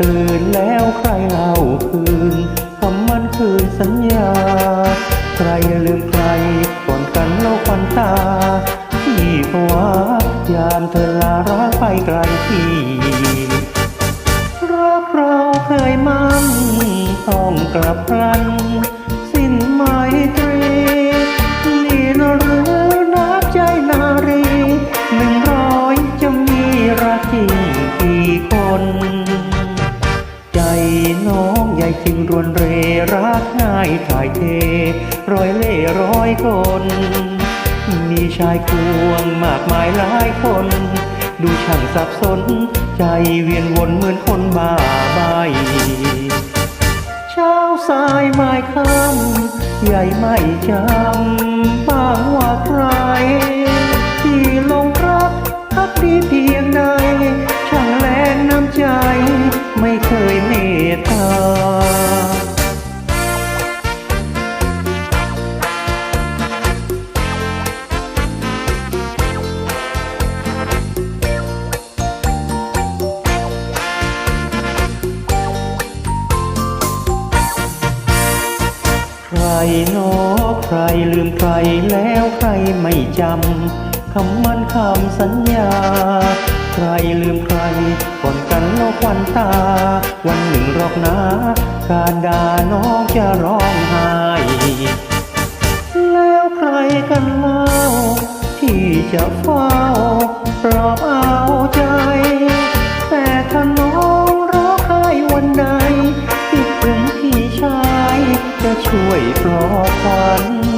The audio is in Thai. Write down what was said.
ตื่นแล้วใครเล่าคืนคำมันคืนสัญญา ใครลืมใครก่อนกันโลกควันตาที่ภาวะยามเธอลาร้างไปไกลที่รักเราเคยมั่นต้องกลับพลัน น้องใหญ่จริงรวนเรรักง่ายถ่ายเท ร้อยเล่ร้อยคน มีชายควงมากมายหลายคน ดูช่างสับสน ใจเวียนวนเหมือนคนบ้าใบเช้าสายไม้ค่ำใหญ่ไม่จำบ้างว่าใคร นอใครลืมใครแล้วใครไม่จำคำมันคำสัญญา ใครลืมใครก่อนกันโลกวันตา วันหนึ่งรอกนะการด่าน้องจะร้องไห้แล้วใครกันเล่าที่จะเฝ้าปลอบเอาใจ ช่วยปลอบขวัญ